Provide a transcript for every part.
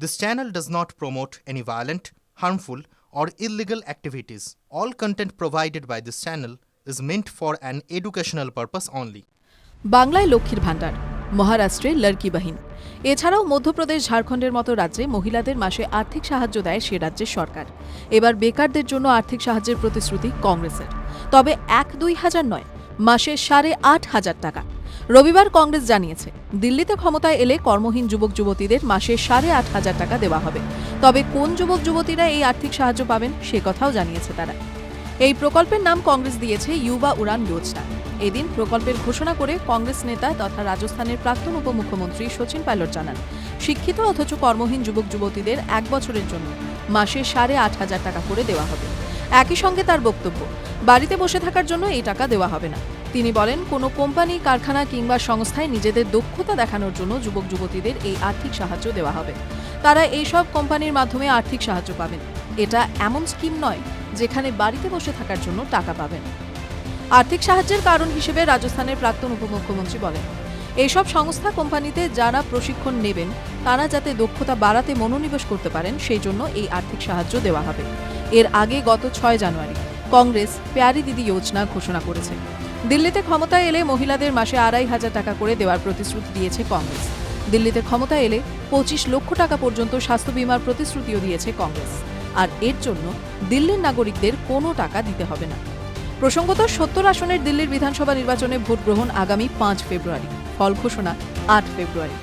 This channel does not promote any violent, harmful, or illegal activities. All content provided by this channel is meant for an educational purpose only. বাংলায় লক্ষ্মীর ভাণ্ডার মহারাষ্ট্রে লড়কি বাহিন এছাড়াও মধ্যপ্রদেশ ঝাড়খণ্ডের মতো রাজ্যে মহিলাদের মাসে আর্থিক সাহায্য দেয় সে রাজ্যের সরকার এবার বেকারদের জন্য আর্থিক সাহায্যের প্রতিশ্রুতি কংগ্রেসের তবে এক দুই হাজার নয় মাসে সাড়ে আট হাজার টাকা রবিবার কংগ্রেস জানিয়েছে, দিল্লিতে ক্ষমতায় এলে কর্মহীন যুবক যুবতীদের মাসে সাড়ে আট হাজার টাকা দেওয়া হবে। তবে কোন যুবক যুবতীরা এই আর্থিক সাহায্য পাবেন সে কথাও জানিয়েছে তারা। এই প্রকল্পের নাম কংগ্রেস দিয়েছে ইউবা উড়ান যোজনা। এদিন প্রকল্পের ঘোষণা করে কংগ্রেস নেতা তথা রাজস্থানের প্রাক্তন উপমুখ্যমন্ত্রী সচিন পাইলট জানান, শিক্ষিত অথচ কর্মহীন যুবক যুবতীদের এক বছরের জন্য মাসে সাড়ে আট হাজার টাকা করে দেওয়া হবে। একই সঙ্গে তার বক্তব্য, বাড়িতে বসে থাকার জন্য এই টাকা দেওয়া হবে না। তিনি বলেন, কোনো কোম্পানি, কারখানা কিংবা সংস্থায় নিজেদের দক্ষতা দেখানোর জন্য যুবক যুবতীদের এই আর্থিক সাহায্য দেওয়া হবে। তারা এইসব কোম্পানির মাধ্যমে আর্থিক সাহায্য পাবেন। এটা এমন স্কিম নয় যেখানে বাড়িতে বসে থাকার জন্য টাকা পাবেন। আর্থিক সাহায্যের কারণ হিসেবে রাজস্থানের প্রাক্তন উপমুখ্যমন্ত্রী বলেন, এইসব সংস্থা কোম্পানিতে যারা প্রশিক্ষণ নেবেন, তারা যাতে দক্ষতা বাড়াতে মনোনিবেশ করতে পারেন, সেই জন্য এই আর্থিক সাহায্য দেওয়া হবে। এর আগে গত ছয় জানুয়ারি কংগ্রেস প্যারি দিদি যোজনা ঘোষণা করেছে। দিল্লিতে ক্ষমতায় এলে মহিলাদের মাসে আড়াই হাজার টাকা করে দেওয়ার প্রতিশ্রুতি দিয়েছে কংগ্রেস। দিল্লিতে ক্ষমতা এলে পঁচিশ লক্ষ টাকা পর্যন্ত স্বাস্থ্য বিমার প্রতিশ্রুতিও দিয়েছে কংগ্রেস। আর এর জন্য দিল্লির নাগরিকদের কোনো টাকা দিতে হবে না। প্রসঙ্গত, সত্তর আসনের দিল্লির বিধানসভা নির্বাচনে ভোট গ্রহণ আগামী পাঁচ ফেব্রুয়ারি, ফল ঘোষণা আট ফেব্রুয়ারি।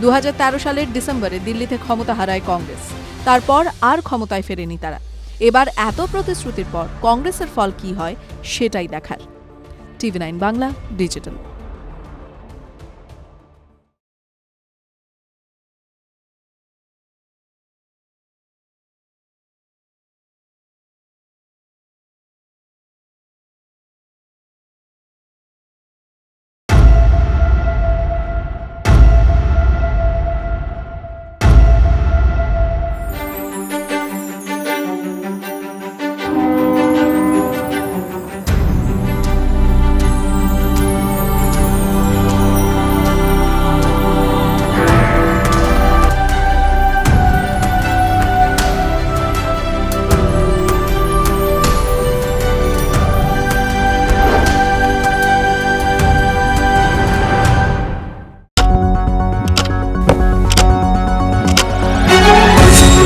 দু হাজার তেরো সালের ডিসেম্বরে দিল্লিতে ক্ষমতা হারায় কংগ্রেস। তারপর আর ক্ষমতায় ফেরেনি তারা। এবার এত প্রতিশ্রুতির পর কংগ্রেসের ফল কি হয় সেটাই দেখার। TV nine Bangla digital.